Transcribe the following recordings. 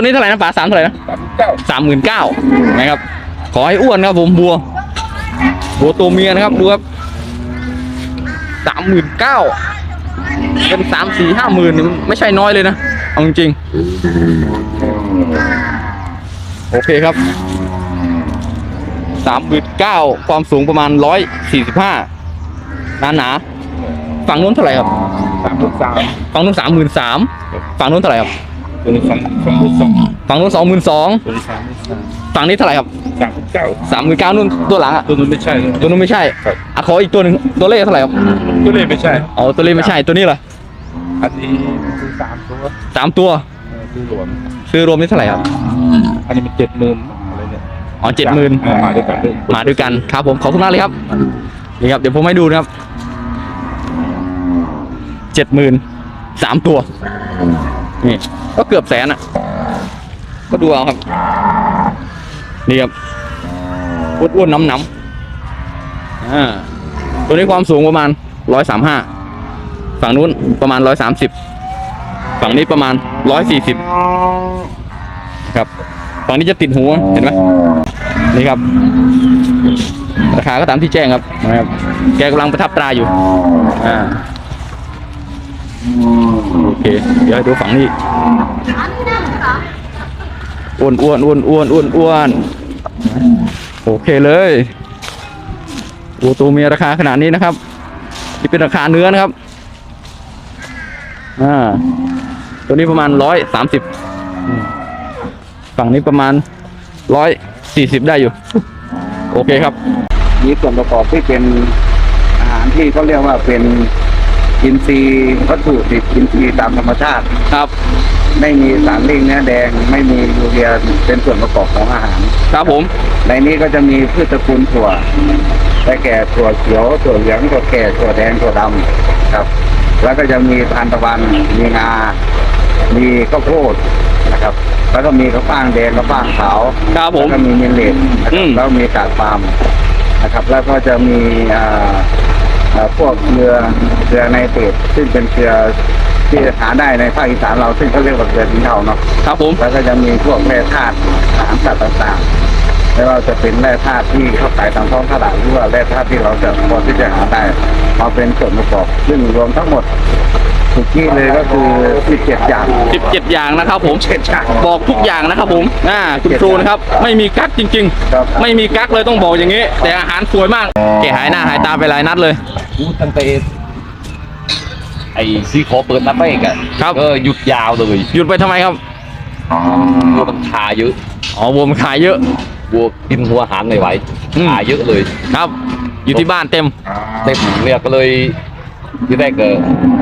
ตัวนี้เท่าไหร่นะป๋าสามเท่าไหร่นะสามเก้าสามหมื่นเก้านะครับ ขอให้อ้วนครับผมบัว บัวตัวเมียนะครับดูครับสามหมื่นเก้าเป็นสามสี่ห้าหมื่นนี่มันไม่ใช่น้อยเลยนะเอาจริงๆโอเคครับสามหมื่นเก้าความสูงประมาณร้อยสี่สิบห้าหนาหนาๆฝั่งนู้นเท่าไหร่ครับสามสามฝั่งนู้นสามหมื่นสามฝั่งนู้นเท่าไหร่ครับ ตัวนี้สองสองสองฝั่งนู้นสองหมื่นสองตัวนี้สามสามฝั่งนี้เท่าไหร่ครับสามเก้าสามหมื่นเก้านู่นตัวหลังอะตัวนู้นไม่ใช่เลย ตัวนู้นไม่ใช่ครับ อะขออีกตัวหนึ่งตัวเลขเท่าไหร่ครับตัวนี้ไม่ใช่ อ๋อตัวเลขไม่ใช่ตัวนี้เหรออันนี้คือสามตัวสามตัวเออคือรวมซื้อรวมนี่เท่าไหร่ครับอันนี้มันเจ็ดหมื่นอะไรเนี่ยอ๋อเจ็ดหมื่นเออมาด้วยกันด้วยมาด้วยกันครับผมขอบคุณมากเลยครับนี่ครับเดี๋ยวผมให้ดูนะครับเจ็ดหมื่นสามตัว นี่ก็เกือบแสนอะ ก็ดูเอาครับ นี่ครับอ้วนๆน้ำๆอ่าตัวนี้ความสูงประมาณร้อยสามห้าฝั่งนู้นประมาณร้อยสามสิบฝั่งนี้ประมาณร้อยสี่สิบครับ ฝั่งนี้จะติดหูเห็นไหมนี่ครับ ราคาก็ตามที่แจ้งครับนะครับ แกกำลังประทับตราอยู่ อ่า โอเค เดี๋ยวให้ดูฝั่งนี้อ้วนอ้วนอ้วนอ้วนอ้วนอ้วนโอเคเลยโอตัวเมียราคาขนาดนี้นะครับนี่เป็นราคาเนื้อนะครับอ่าตัวนี้ประมาณร้อยสามสิบฝั่งนี้ประมาณร้อยสี่สิบได้อยู่ โอเคครับ มีส่วนประกอบที่เป็นอาหารที่เขาเรียกว่าเป็น อินทรีย์วัตถุดิบอินทรีย์ตามธรรมชาติ ครับ ไม่มีสารเร่งเนื้อแดง ไม่มียูเรียเป็นส่วนประกอบของอาหาร ครับผม ในนี้ก็จะมีพืชตระกูลถั่วได้แก่ถั่วเขียวถั่วเหลืองถั่วแก่ถั่วแดงถั่วดำครับ แล้วก็จะมีทานตะวันมีงา มีข้าวโพดนะครับ แล้วก็มีข้าวฟ่างแดงข้าวฟ่างขาวครับผมแล้วก็มีมิลเลตนะคอืรับมแล้วมีกากปาล์มนะครับ แล้วก็จะมีอ่าอ่า พวกเกลือเกลือไนเตรตซึ่งเป็นเกลือที่หาได้ในภาคอีสานเราซึ่งเขาเรียกว่าเกลือสินเทาเนาะครับผมแล้วก็จะมีพวกแร่ธาตุอาหารสัตว์ต่างๆไม่ว่าจะเป็นแร่ธาตุที่เข้าขายตามท้องตลาดหรือว่าแร่ธาตุที่เราจะพอที่จะหาได้มาเป็นส่วนประกอบซึ่งรวมทั้งหมด สุกี้เลยก็คือ 17 อย่างสิบเจ็ดอย่างนะครับผมเจ็ดอย่างบอกทุกอย่างนะครับผมอ่าคุณครูนะครับ ไม่มีกั๊กจริง ครับ ๆ ไม่มีกั๊กเลยต้องบอกอย่างนี้ แต่อาหารสวยมากแกหายหน้าหายตาไปหลายนัดเลย พูดตั้งแต่ไอ้ซีขอเปิดนัดแรกอะครับ ก็หยุดยาวเลยหยุดไปทำไมครับวัวมันขาเยอะอ๋อวัวมันขายเยอะ วัวกินหัวอาหารไม่ไหวอืม ขาเยอะเลย ครับ อยู่ที่บ้านเต็ม เต็มเนี่ยก็เลย ที่แรกก็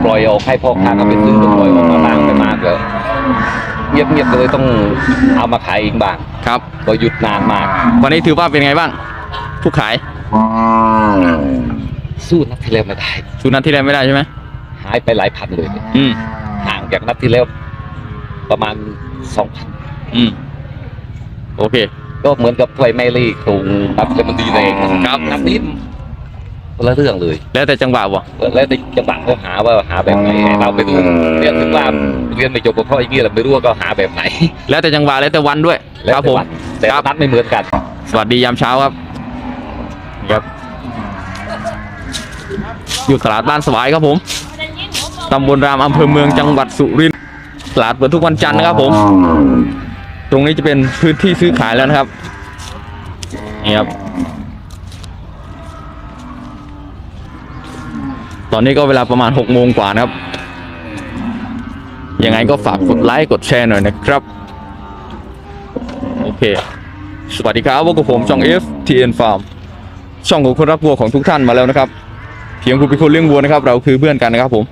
ปล่อยออกให้พ่อค้าก็ไปซื้อก็ปล่อยออกมาบ้างไปมากก็เงียบเงียบๆก็เลยต้องเอามาขายเองบ้างครับ ก็หยุดนานมาก วันนี้ถือว่าเป็นไงบ้าง ผู้ขาย สู้นัดที่แล้วไม่ได้สูนัดที่แล้วไม่ได้ใช่ไหมหายไปหลายพันเลย อืมห่างจากนัดที่แล้ว ประมาณสองพันอืมโอเค ก็เหมือนกับไฟไหม้รีตรงดับแต่มันดีแรงครับนับนิด คนละเรื่องเลยแล้วแต่จังหวะวะแล้วในจังหวะเขาหาว่าหาแบบไหนเราไม่รู้เรียนถึงว่าเรียนไม่จบก็เพราะอย่างนี้แหละไม่รู้ว่าเขาหาแบบไหน แล้วแต่จังหวะแล้วแต่วันด้วยแล้วครับแต่ผมวันแต่ครับนัดไม่เหมือนกัน สวัสดียามเช้าครับนี่ครับ อยู่ตลาดบ้านสวายครับผมตำบลรามอำเภอเมืองจังหวัดสุรินทร์ตลาดเปิดทุกวันจันทร์นะครับผม ตรงนี้จะเป็นพื้นที่ซื้อขายแล้วนะครับนี่ครับ ตอนนี้ก็เวลาประมาณ6โมงกว่านะครับ ยังไงก็ฝากกดไลค์กดแชร์หน่อยนะครับ โอเค สวัสดีครับพวกบผมช่อง F TN Farm ช่องของคนรักวัวของทุกท่านมาแล้วนะครับ เพียงคุณเป็นคนเลี้ยงวัวนะครับ เราคือเพื่อนกันนะครับผม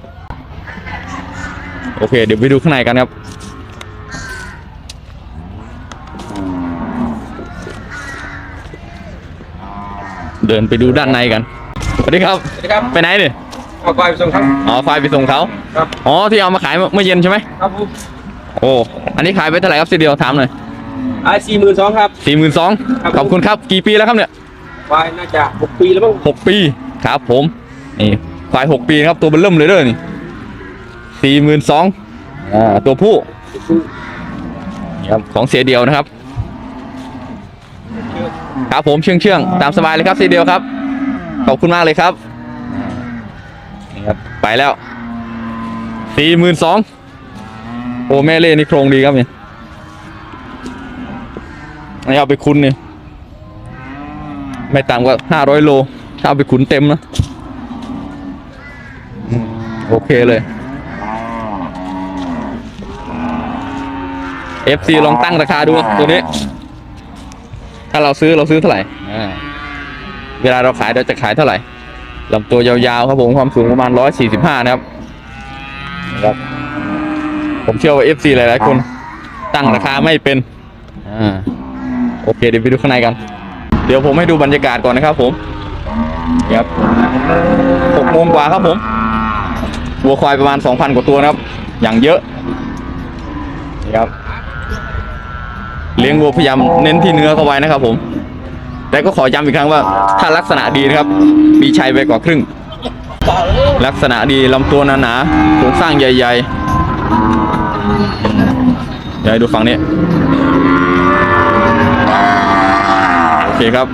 โอเค เดี๋ยวไปดูข้างในกันครับเดินไปดูด้านในกัน สวัสดีครับ สวัสดีครับ ไปไหนเนี่ย ขอควายไปส่งครับอ๋อไฟล์ไปส่งเขาครับอ๋อที่เอามาขายเมื่อเย็นใช่ไหมครับผมโอ้อันนี้ขายไปเท่าไหร่ครับสิเดียวถามหน่อยไอ้สี่หมื่นสองครับสี่หมื่นสองครับขอบคุณครับกี่ปีแล้วครับเนี่ยควายน่าจะหกปีแล้วมั้งหกปีครับผมนี่ควายหกปีนะครับตัวเบนเริ่มเลยเด้อนี่สี่หมื่นสองอ่าตัวผู้นี่ครับของเสียเดียวนะครับ ครับผมเชื่องเชื่องๆตามสบายเลยครับเสียเดียวครับขอบคุณมากเลยครับนี่ครับ ไปแล้วสี่หมื่นสองโอ้แม่เล่นี่โครงดีครับเนี่ยนี่เอาไปคุ้นเนี่ยไม่ต่ำกว่าห้าร้อยโลถ้าเอาไปขุนเต็มนะ โอเคเลย FC ลองตั้งราคาดูตัวนี้ ถ้าเราซื้อเราซื้อเท่าไหร่เวลาเราขายเราจะขายเท่าไหร่ ลำตัวยาวๆครับผมความสูงประมาณ 145 นะครับนะครับ ผมเชื่อว่า FC หลายๆ คนตั้งราคาไม่เป็น อ่า โอเค เดี๋ยวไปดูข้างในกัน เดี๋ยวผมให้ดูบรรยากาศก่อนนะครับผมนี่ครับหกโมงกว่าครับผม วัวควายประมาณ 2,000 กว่าตัวนะครับ อย่างเยอะนี่ครับ เลี้ยงวัวพยายามเน้นที่เนื้อเข้าไว้นะครับผม แต่ก็ขอย้ำอีกครั้งว่า ถ้าลักษณะดีนะครับ มีชัยไปกว่าครึ่ง ลักษณะดีลำตัวหนาๆโครงสร้างใหญ่ๆเดี๋ยวให้ดูฝั่งนี้ โอเคครับ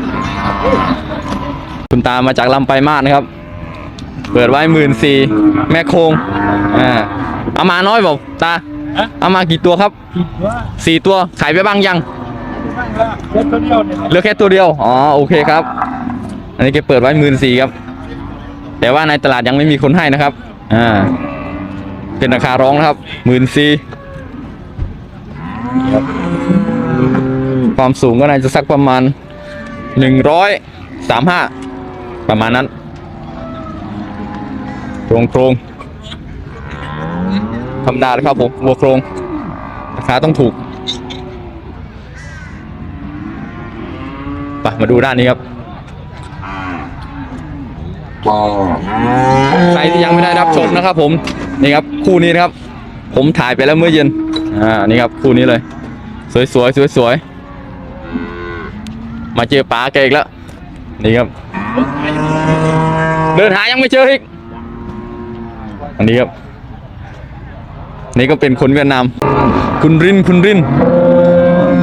คุณตามาจากลำไปลายมาดนะครับ เปิดไว้หมื่นสี่แม่โคงอ่าเอามาน้อยบอกตาเอามากี่ตัวครับสี่ตัวขายไปบ้างยัง เหลือแค่ตัวเดียว อ๋อ โอเคครับ อันนี้แกเปิดไว้หมื่นสี่ครับ แต่ว่าในตลาดยังไม่มีคนให้นะครับ อ่า เป็นราคาร้องนะครับหมื่นสี่ความสูงก็น่าจะสักประมาณหนึ่งร้อยสามห้าประมาณนั้นโครงโครงธรรมดาเลยครับผมวัวโครงราคาต้องถูก ไปมาดูด้านนี้ครับใครที่ยังไม่ได้รับชมนะครับ ผมนี่ครับคู่นี้นะครับ ผมถ่ายไปแล้วเมื่อเย็นอ่านี่ครับคู่นี้เลย สวยสวยสวยสวยมาเจอป๋าแกอีกแล้วนี่ครับ เดินหายังไม่เจออีกอันนี้ครับ นี่ก็เป็นคนเวียดนาม คุณรินคุณริน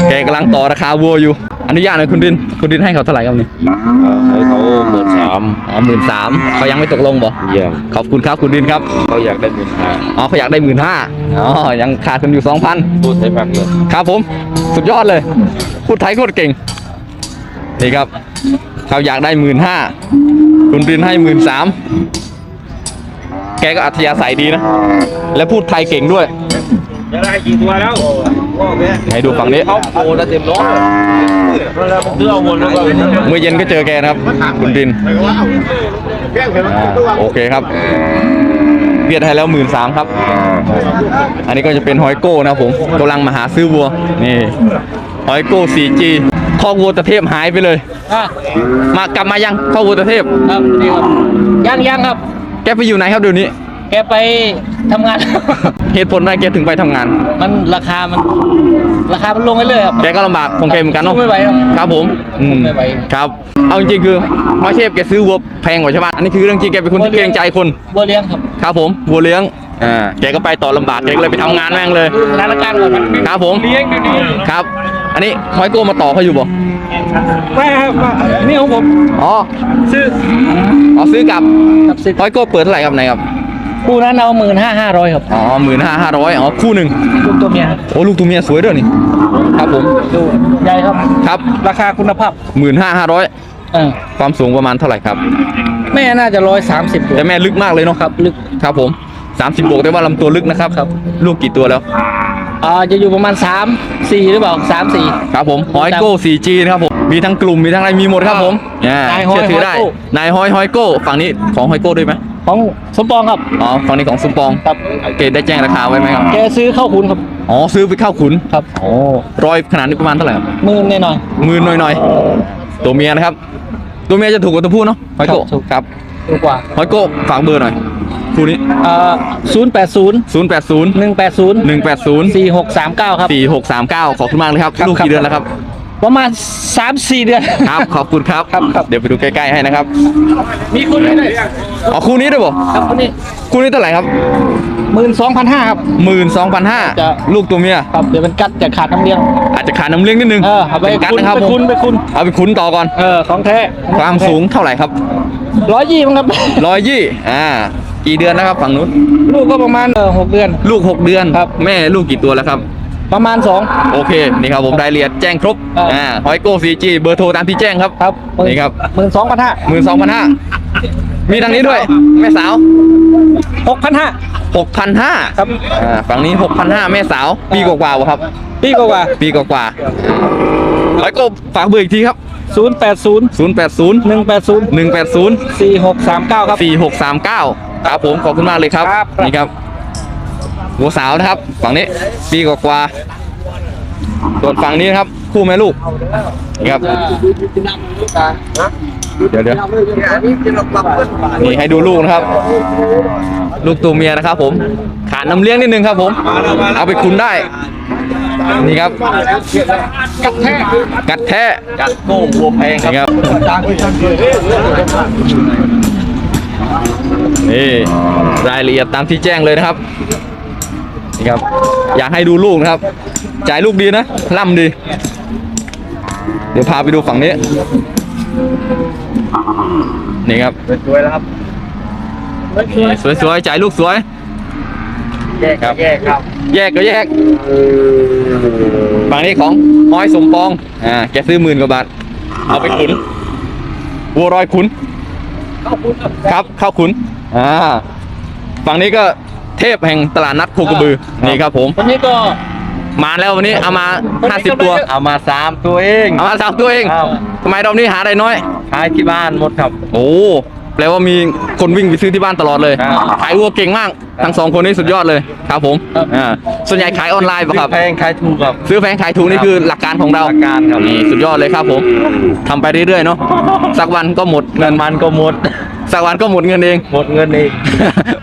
แกกำลังต่อราคาวัวอยู่ อนุญาตหน่อยคุณรินคุณรินให้เขาเท่าไหร่ครับนี่ให้เขาหมื่นสามอ๋อหมื่นสามเขายังไม่ตกลงบ่เยี่ยมขอบคุณครับคุณรินครับเขาอยากได้หมื่นห้าอ๋อเขาอยากได้หมื่นห้าอ๋อยังขาดกันอยู่สองพันพูดให้ฟังเลยครับผม สุดยอดเลยพูดไทยโคตรเก่งนี่ครับเขาอยากได้หมื่นห้าคุณรินให้หมื่นสามแกก็อัธยาศัยดีนะ และพูดไทยเก่งด้วย จะได้กี่ตัวแล้ว ให้ดูฝั่งนี้เขาโอ้แล้วเต็มร้อยเรื่องหมดแล้วก็เมื่อเย็นก็เจอแกนะครับ คุณรินอ่าโอเคครับเบียดให้แล้วหมื่นสามครับ อันนี้ก็จะเป็นฮอยโก้นะครับผมกำลังมาหาซื้อวัว นี่ฮอยโก้ 4G คอกวัวตะเทพหายไปเลยอะมากลับมายังคอกวัวตะเทพครับนี่ครับยังยังครับ แกไปอยู่ไหนครับเดี๋ยวนี้ แกไปทำงาน เหตุผลอะไรแกถึงไปทำงาน มันราคามัน ราคามันลงไปเรื่อยครับ แกก็ลำบากของแกเหมือนกันเนาะสู้ไม่ไหวครับครับผมอืมไม่ไหว ครับ เอาจริงๆคือฮอยเทพแกซื้อวัวแพงกว่าชาวบ้านอันนี้คือเรื่องจริงแกเป็นคนที่เกรงใจคน บัวเลี้ยงครับครับผมวัวเลี้ยงอ่าแกก็ไปต่อลำบากแกก็เลยไปทำงานแม่งเลยสถานการณ์ก่อนมันครับผมเลี้ยงอยู่นี่ครับ อันนี้ฮอยโก้มาต่อเขาอยู่บ่ไม่ครับนี่ของผม อ๋อซื้ออ๋อซื้อกลับครับซื้อฮอยโก้เปิดเท่าไหร่ครับไหนครับ คู่นั้นเอาหมื่นห้าห้าร้อยครับ อ๋อหมื่นห้าห้าร้อยอ๋อคู่หนึ่งลูกตัวเมียครับโอ้ลูกตัวเมียสวยด้วยนี่ ครับผม ดูใหญ่ครับ ครับ ราคาคุณภาพหมื่นห้าห้าร้อยเออความสูงประมาณเท่าไหร่ครับ แม่น่าจะร้อยสามสิบแต่แม่ลึกมากเลยเนาะครับ ลึก ครับผมสามสิบบวกแต่ว่าลำตัวลึกนะครับครับ ลูกกี่ตัวแล้ว อ่าจะอยู่ประมาณสามสี่หรือเปล่าสามสี่ ครับผมฮอยโก้ 4G นะครับผม มีทั้งกลุ่มมีทั้งอะไรมีหมดครับผมอ่านายฮอยเชื่อถือได้ฮอยโก้ นายฮอยฮอยโก้ ฝั่งนี้ของฮอยโก้ด้วยไหม ของสมปองครับอ๋อฝั่งนี้ของซุมปองครับโอเคได้แจ้งราคาไว้ไหมครับแกซื้อเข้าคุณครับอ๋อซื้อไปเข้าขุนครับอ๋อรอยขนาดนี้ประมาณเท่าไหร่ครับหมื่นแน่นอนหมื่นหน่อยๆตัวเมียนะครับ ตัวเมียจะถูกกว่าตัวผู้เนาะฮอยโก้ครับถูกครับถูกกว่าฮอยโก้ฝากเบอร์หน่อยคู่นี้อ่าศูนย์แปดศูนย์0 8 0หนึ่งแปดศูนย์1 8 0สี่หกสามเก้าครับ4 6 3 9ขอบคุณมากเลยครับครับลูกครับกี่เดือนแล้วครับ ประมาณสามสี่เดือน ครับขอบคุณครับ ครับครับ เดี๋ยวไปดูใกล้ๆให้นะครับมีคุณเลยอ๋อคู่นี้ด้วยบ่ครับคนนี้คู่นี้เท่าไหร่ครับหมื่นสองพันห้าครับ หมื่นสองพันห้าจะ ลูกตัวเมียครับเดี๋ยวมันกัดจะขาดน้ำเลี้ยง อาจจะขาดน้ำเลี้ยงนิดนึงเออเอาไปเป็นกัดคุณนะครับไปผมคุณไปคุณ เอาไปคุ้นต่อก่อน เออของแท้ความสูงเท่าไหร่ครับร้อยยี่มั้งครับ ร้อยยี่อ่ากี่เดือนนะครับฝั่งนู้น ลูกก็ประมาณเออหกเดือน ลูกหกเดือน ครับ แม่ลูกกี่ตัวแล้วครับ ประมาณสองโอเค นี่ครับผมรายละเอียดแจ้งครบครับ อ่าหอยโก้ซีจีเบอร์โทรตามที่แจ้งครับ ครับนี่ครับ หมื่นสองพันห้าหมื่นสองพันห้ามีทางนี้ด้วย แม่สาวหกพันห้าหกพันห้าครับอ่าฝั่งนี้หกพันห้าแม่สาว ปีกว่าๆวะครับปีกว่าปีกว่าๆหอยโก้ฝากเบอร์อีกทีครับศูนย์แปดศูนย์ศูนย์แปดศูนย์หนึ่งแปดศูนย์หนึ่งแปดศูนย์ สี่หกสามเก้าครับสี่หกสามเก้าครับผมขอบคุณมากเลยครับครับ นี่ครับ หัวสาวนะครับ ฝั่งนี้ปีกว่าๆส่วนฝั่งนี้นะครับ คู่แม่ลูกนี่ครับเดี๋ยวเดี๋ยวนี่ให้ดูลูกนะครับ ลูกตัวเมียนะครับ ผมขาดน้ำเลี้ยงนิดนึงครับ ผม เอาไปคุนได้นี่ครับ กัดแท้กัดแท้กัดโก้บัวแพงครับนี่รายละเอียดตามที่แจ้งเลยนะครับ นี่ครับ อยากให้ดูลูกนะครับ จ่ายลูกดีนะล่ำดี เดี๋ยวพาไปดูฝั่งนี้ นี่ครับ สวยแล้วครับนี่สวยๆจ่ายลูกสวย แยกครับแยกครับ แยกก็แยก ฝั่งนี้ของอ้อยสมปอง อ่า แกซื้อหมื่นกว่าบาท เอาไปขุน วัวรอยขุนครับ เข้าขุน อ่า ฝั่งนี้ก็ เทพแห่งตลาดนัดโคกระบือนี่ครับผมคนนี้ก็มาแล้ววันนี้เอามา 50 ตัว เอามาสามตัวเองเอามาสามตัวเองครับทำไมรอบนี้หาได้น้อย ขายที่บ้านหมดครับ โอ้แปลว่ามีคนวิ่งไปซื้อที่บ้านตลอดเลย ครับ ขายวัวเก่งมาก ทั้งสองคนนี้สุดยอดเลยครับผมอ่าส่วนใหญ่ขายออนไลน์ป่ะครับ แพงขายถูกครับ ซื้อแพงขายถูกนี่คือหลักการของเราหลักการครับ นี่สุดยอดเลยครับผมทำไปเรื่อยๆเนาะสักวันก็หมดเงิเงินนมันก็หมด สักวันก็หมดเงินเอง หมดเงินเอง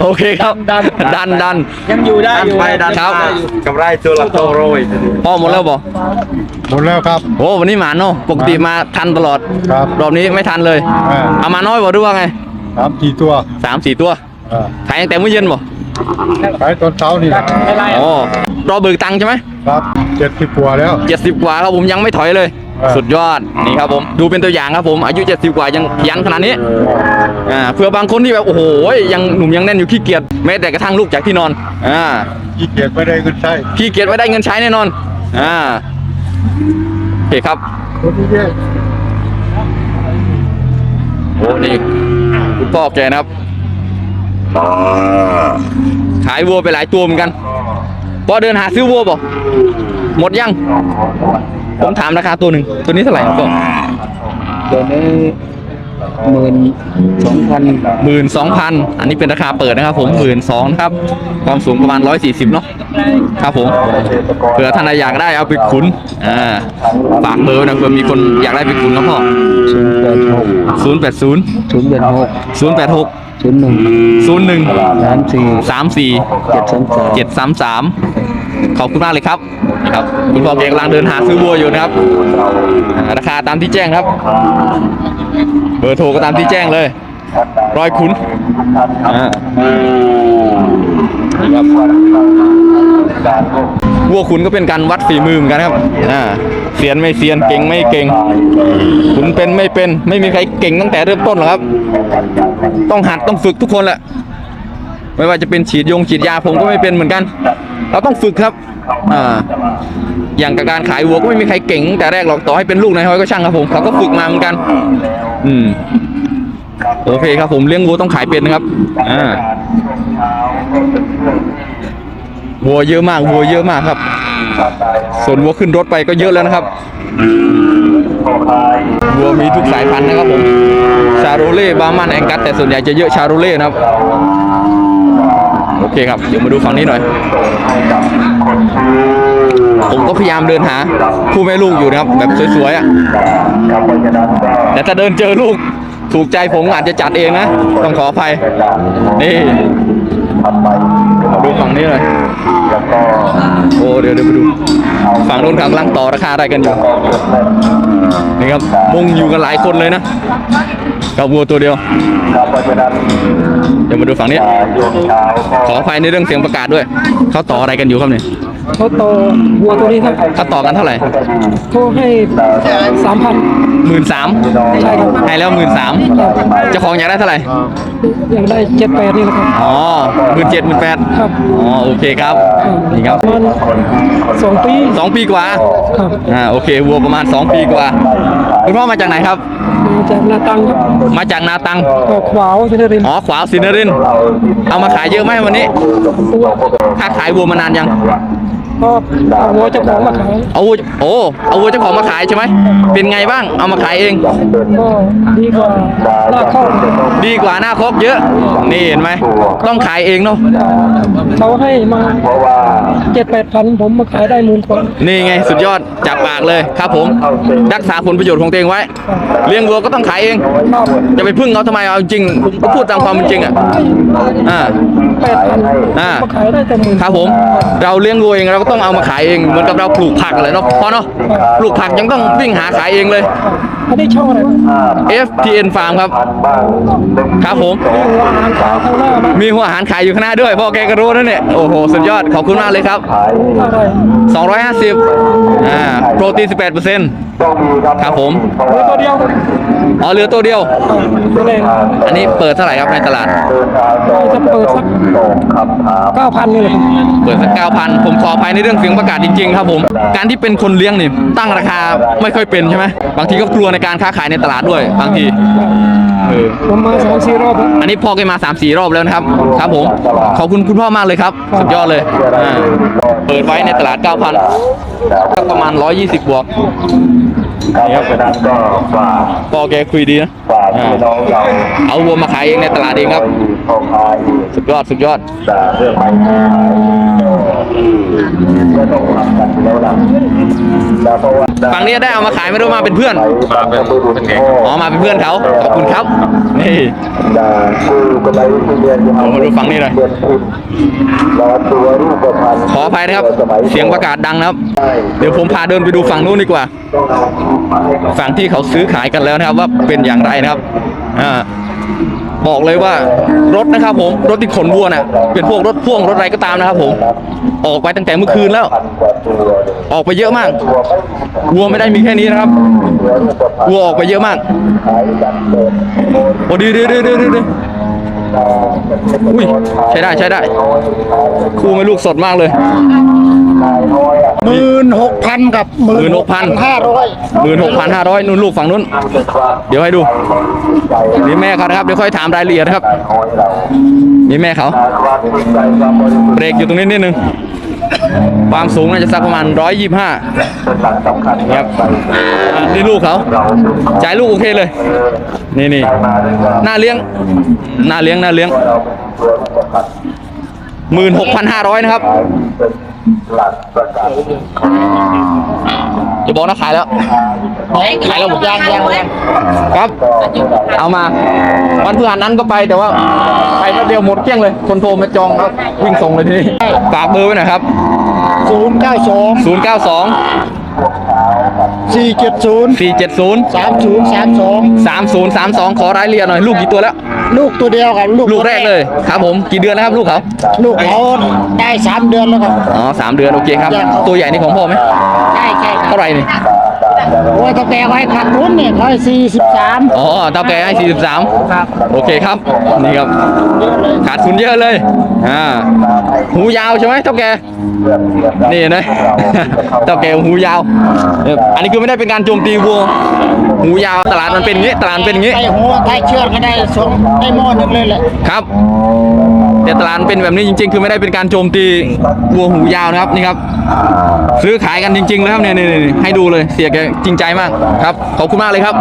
โอเคครับ ดันดันดัน ยังอยู่ได้ดันอยู่ไปดันครับ มากำไรตัวละโตโรยพ่อหมดแล้วบอกหมดแล้วครับ โอ้วันนี้หมาเนาะปกติมาทันตลอด ครับรอบนี้ไม่ทันเลยอ่า เอามาน้อยบ่หรือว่าไงสามสี่ตัวสามสี่ตัวอ่าขายตั้งแต่เมื่อเย็นบ่ขายตอนเช้านี่แหละไม่ไรอ๋อรอเบิกตังค์ใช่ไหมครับเจ็ดสิบกว่าแล้วเจ็ดสิบกว่าครับผมยังไม่ถอยเลยเออ สุดยอดนี่ครับผมดูเป็นตัวอย่างครับผมอายุเจ็ดสิบกว่ายังขยันขนาดนี้อ่าเผื่อบางคนที่แบบโอ้โหยังหนุ่มยังแน่นอยู่ขี้เกียจแม้แต่กระทั่งลูกจากที่นอนอ่ายี่เกียจไม่ได้เงินใช้ขี้เกียจไม่ได้เงินใช้แน่นอนอ่าโอเคครับคนที่แยกโอ้นี่คุณพ่อแกนะครับขายวัวไปหลายตัวเหมือนกันพอเดินหาซื้อวัวบ่หมดยัง ผมถามราคาตัวหนึ่งตัวนี้เท่าไหร่ครับพ่อตัวนี้ หมื่นสองพันหมื่นสองพันอันนี้เป็นราคาเปิดนะครับผมหมื่นสองนะครับ ความสูงประมาณร้อยสี่สิบเนาะครับผมเผื่อท่านใดอยากได้เอาไปขุนอ่าฝากเบอร์ไว้นะเผื่อมีคนอยากได้ไปขุนนะพ่อศูนย์แปดหกศูนย์แปดศูนย์ศูนย์แปดหกศูนย์แปดหกศูนย์หนึ่งศูนย์หนึ่งสามสี่สามสี่เจ็ดสามสามเจ็ดสามสามขอบคุณมากเลยครับนี่ครับคุณพ่อเก่งกำลังเดินหาซื้อวัวอยู่นะครับอ่าราคาตามที่แจ้งครับ เบอร์โทรก็ตามที่แจ้งเลยร้อยคุณอ่านี่ครับวัวคุณก็เป็นการวัดฝีมือเหมือนกันครับอ่าเสียนไม่เสียนเก่งไม่เก่ง คุณเป็นไม่เป็น ไม่มีใครเก่งตั้งแต่เริ่มต้นหรอกครับ ต้องหัดต้องฝึกทุกคนแหละ ไม่ว่าจะเป็นฉีดยงฉีดยาผมก็ไม่เป็นเหมือนกัน เราต้องฝึกครับ อ่าอย่างการขายวัวก็ไม่มีใครเก่งแต่แรกหรอกต่อให้เป็นลูกนายห้อยก็ช่างครับผมเขาก็ฝึกมาเหมือนกัน อืมโอเคครับผมเลี้ยงวัวต้องขายเป็นนะครับอ่าวัวเยอะมากวัวเยอะมากครับ ส่วนวัวขึ้นรถไปก็เยอะแล้วนะครับวัวมีทุกสายพันธุ์นะครับผมชาโรเล่บามันแองกัสแต่ส่วนใหญ่จะเยอะชาโรเล่นะครับ โอเคครับ เดี๋ยวมาดูฝั่งนี้หน่อย ผมก็พยายามเดินหาคู่แม่ลูกอยู่นะครับ แบบสวยๆอะแต่ถ้าเดินเจอลูกถูกใจผมอาจจะจัดเองนะ ต้องขออภัย นี่ดูฝั่งนี้เลยโอ้เดี๋ยวเดี๋ยวไปดู ฝั่งนู้นกำลังต่อราคาอะไรกันอยู่ นี่ครับมุงอยู่กันหลายคนเลยนะ กับวัวตัวเดียว เดี๋ยวมาดูฝั่งนี้ขออภัยในเรื่องเสียงประกาศด้วย เขาต่ออะไรกันอยู่ครับเนี่ยเขาต่อวัวตัวนี้ครับเขาต่อกันเท่าไหร่เขาให้สามพันหมื่นสามใช่ครับให้แล้วหมื่นสามเจ้าของอยากได้เท่าไหร่ อยากได้เจ็ดแปดนี่แหละครับอ๋อหมื่นเจ็ดหมื่นแปดครับอ๋อ โอเคครับ นี่ครับประมาณสองปีสองปีกว่า ครับ อ่า โอเค วัวประมาณสองปีกว่า คุณพ่อมาจากไหนครับ มาจากนาตังครับมาจากนาตังก็ขวาวเซนรินอ๋อขวาวศรีนรินทร์เอามาขายเยอะไหมวันนี้ตัวค่าขายวัวมานานยัง ก็เอาวัวเจ้าของมาขายเอาวัวโอ้เอาวัวเจ้าของมาขายใช่ไหมเป็นไงบ้างเอามาขายเอง ก็ดีกว่าหน้าเข้าดีกว่าหน้าครกเยอะ นี่เห็นไหมต้องขายเองเนาะเขาให้มาเจ็ดแปดพันผมมาขายได้หมื่นกว่านี่ไงสุดยอดจากปากเลยครับผม รักษาผลประโยชน์ของตัวเองไว้ เลี้ยงวัวก็ต้องขายเองจะไปพึ่งเขาทำไมเอาจริงผมก็พูดตามความเป็นจริงอะอ่าแปดพันอ่ามาขายได้แต่หมื่นครับผม เราเลี้ยงวัวเองเราก็ต้องเอามาขายเองเหมือนกับเราปลูกผักเลยเนาะพอเนาะปลูกผักยังต้องวิ่งหาขายเองเลยอันนี้ช่องอะไรครับ FTN Farm ครับครับผมหัวอาหารขายข้างหน้ามามีหัวอาหารขายอยู่ข้างหน้าด้วยพ่อแกก็รู้นั่นเนี่ยโอ้โหสุดยอดขอบคุณมากเลยครับอะไร250อ่าโปรตีน18%ครับผมเหลือตัวเดียวครับอ๋อเหลือตัวเดียวตัวเองอันนี้เปิดเท่าไหร่ครับในตลาดจะเปิดสักเก้าพันนี่แหละครับเปิดสักเก้าพันผมขออภัยในเรื่องเสียงประกาศจริงๆครับผม การที่เป็นคนเลี้ยงนี่ตั้งราคาไม่ค่อยเป็นใช่ไหมบางทีก็กลัวในการค้าขายในตลาดด้วยบางทีเออผมมาสามสี่รอบแล้วอันนี้พ่อแกมา3ามสี่รอบแล้วนะครับ ครับผม ขอบคุณคุณพ่อมากเลยครับ สุดยอดเลยอ่าเปิดไว้ในตลาด 9,000ก็ประมาณ 120 บวกนี่ครับพ่อแกคุยดีนะอ่าเอาวัวมาขายเองในตลาดเองครับ สุดยอด สุดยอด ฝั่งนี้ได้เอามาขายไม่รู้มาเป็นเพื่อน มาเป็นเป็นไงอ๋อมาเป็นเพื่อนเขาขอบคุณครับ นี่ผมมาดูฝั่งนี้หน่อยขออภัยนะครับ เสียงประกาศดังนะครับ เดี๋ยวผมพาเดินไปดูฝั่งนู้นดีกว่า ฝั่งที่เขาซื้อขายกันแล้วนะครับว่าเป็นอย่างไรนะครับ อ่า บอกเลยว่ารถนะครับผมรถที่ขนวัวน่ะเป็นพวกรถพ่วงรถอะไรก็ตามนะครับผมออกไปตั้งแต่เมื่อคืนแล้ว ออกไปเยอะมากวัวไม่ได้มีแค่นี้นะครับวัวออกไปเยอะมากโอ้ดีดีดีดีดีดีอุ้ยใช้ได้ใช้ได้คู่ไม่ลูกสดมากเลยห มื่นหกพันกับหมื่นหกพันห้าร้อยหมื่นหกพันห้าร้อยนู่นลูกฝั่งนู้น เดี๋ยวให้ดูนี่แม่เขานะครับเดี๋ยวค่อยถามรายละเอียดนะครับนี่แม่เขาเบรกอยู่ตรงนี้นิดนึงความสูงน่าจะสักประมาณร้อยยี่ห้าครับอะนี่ลูกเขาจ่ายลูกโอเคเลย นี่นี่หน้าเลี้ยงหน้าเลี้ยงหน้าเลี้ยงหมื่นหกพันห้าร้อยนะครับ จะบอกนะขายแล้วขายแล้วผมย่างย่างครับ เอามา วันพฤหัสนั้นก็ไปแต่ว่าไปแป๊บเดียวหมดเกลี้ยงเลย คนโทรมาจองแล้ววิ่งส่งเลยทีนี้ฝากเบอร์ไว้หน่อยครับ 092 092 สี่เจ็ดศูนย์สี่เจ็ดศูนย์สามศูนย์สามสองสามศูนย์สามสองขอรายละเอียดหน่อยลูกกี่ตัวแล้ว ลูกตัวเดียวครับลูกแรกเลยครับผมกี่เดือนแล้วครับลูกเขาลูกเขาได้สามเดือนแล้วครับอ๋อสามเดือนโอเคครับ ตัวใหญ่นี่ของพ่อไหมใช่ใช่เท่าไหร่นี่ โอ้ยถ้าแกไว้ขาดทุนเนี่ยร้อยสี่สิบสามอ๋อเท่าแกให้43โอเคครับ นี่ครับ ขาดทุนเยอะเลย อ่า หูยาวใช่ไหมเท่าแก นี่นะ เท่าแกหูยาวเอออันนี้คือไม่ได้เป็นการโจมตีวัว หูยาวตลาดมันเป็นอย่างงี้ ตลาดมันเป็นอย่างงี้ไอ้หัวไอ้เชือกก็ได้สองได้หม้อหนึ่งเลยแหละ ครับ แต่ตลาดเป็นแบบนี้จริง ๆ คือไม่ได้เป็นการโจมตีวัวหูยาวนะครับนี่ครับ ซื้อขายกันจริงๆเลยครับเนี่ยให้ดูเลยเสียแกจริงใจมากครับขอบคุณมากเลยครับ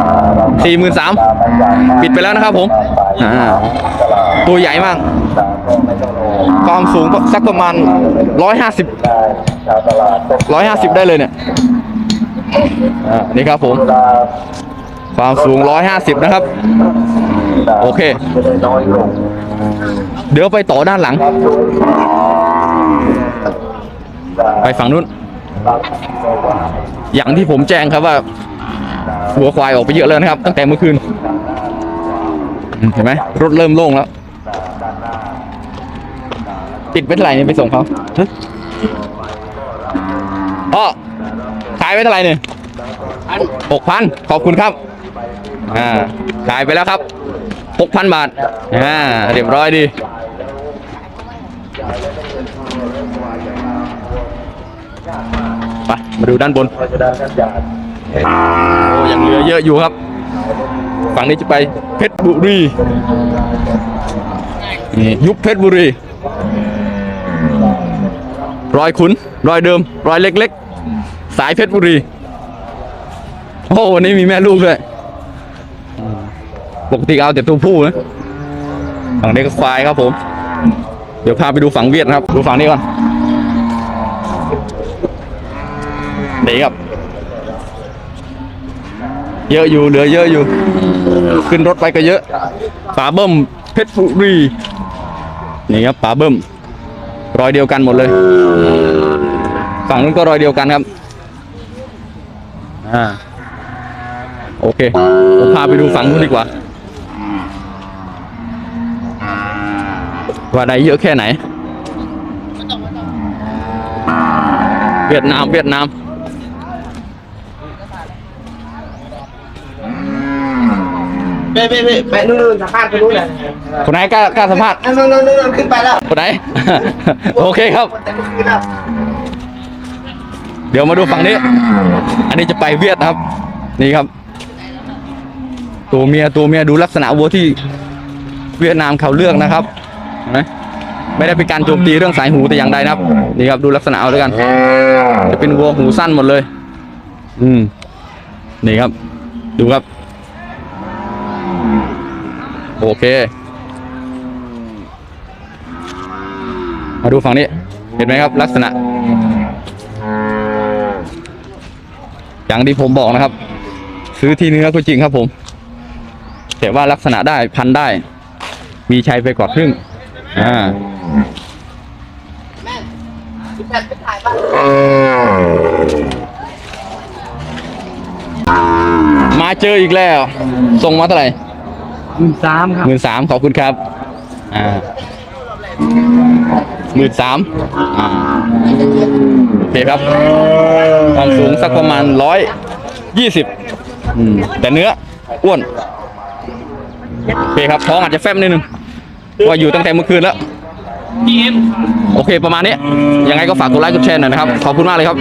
สี่หมื่นสามปิดไปแล้วนะครับผมตัวใหญ่มาก ความสูงสักประมาณร้อยห้าสิบร้อยห้าสิบได้เลยเนี่ยนี่ครับผม ความสูงร้อยห้าสิบนะครับ โอเค เดี๋ยวไปต่อด้านหลัง ไปฝั่งนู้น อย่างที่ผมแจ้งครับว่า หัวควายออกไปเยอะแล้วนะครับ ตั้งแต่เมื่อคืน เห็นไหมรถเริ่มโล่งแล้ว ติดไว้เท่าไหร่เนี่ยไปส่งเขาฮะพ่อขายไว้เท่าไหร่เนี่ยหกพันขอบคุณครับ อ่าขายไปแล้วครับหกพันบาท อ่า เรียบร้อยดี ไป มาดูด้านบนโอ้ยังเหลือเยอะอยู่ครับ ฝั่งนี้จะไปเพชรบุรีนี่ยุบเพชรบุรี รอยขุน รอยเดิม รอยเล็กๆ สายเพชรบุรี โอ้วันนี้มีแม่ลูกด้วยปกติเอาแต่ตัวผู้นะฝั่งนี้ก็ควายครับผม เดี๋ยวพาไปดูฝั่งเวียดนะครับ ดูฝั่งนี้ก่อน นี่ครับ เยอะอยู่เหลือเยอะอยู่ ขึ้นรถไปก็เยอะป๋าเบิ้มเพชรบุรีนี่ครับป๋าเบิ้มรอยเดียวกันหมดเลยฝั่งนู้นก็รอยเดียวกันครับอ่าโอเคผมพาไปดูฝั่งนู้นดีกว่า ว่าได้เยอะแค่ไหน เวียดนามเวียดนาม ไปไปไปไปนู่นๆสัมภาษณ์ไปนู่นเลยคนไหนกล้ากล้าสัมภาษณ์นู่นนู่นนู่นขึ้นไปแล้วคนไหน โอเคครับเต็มขึ้นแล้วเดี๋ยวมาดูฝั่งนี้ อันนี้จะไปเวียดนะครับ นี่ครับ ตัวเมียตัวเมียดูลักษณะวัวที่เวียดนามเขาเลือกนะครับเห็นไหมไม่ได้เป็นการโจมตีเรื่องสายหูแต่อย่างใดนะครับ นี่ครับดูลักษณะเอาด้วยกัน จะเป็นวัวหูสั้นหมดเลย อืม นี่ครับ ดูครับ โอเค มาดูฝั่งนี้ เห็นไหมครับ ลักษณะ อย่างที่ผมบอกนะครับ ซื้อที่เนื้อก็จริงครับผม แต่ว่าลักษณะได้พันได้ มีชัยไปกว่าครึ่ง อ่ามาเจออีกแล้ว ส่งมาเท่าไหร่ หมื่นสามครับหมื่นสามขอบคุณครับ อ่าหมื่นสามอ่าโอเคครับ ความสูงสักประมาณร้อยยี่สิบแต่เนื้ออ้วนโอเคครับท้องอาจจะแฟบนิดนึงว่าอยู่ตั้งแต่เมื่อคืนแล้วโอเคประมาณนี้ ยังไงก็ฝากกดไลค์กดแชร์หน่อยนะครับ ขอบคุณมากเลยครับ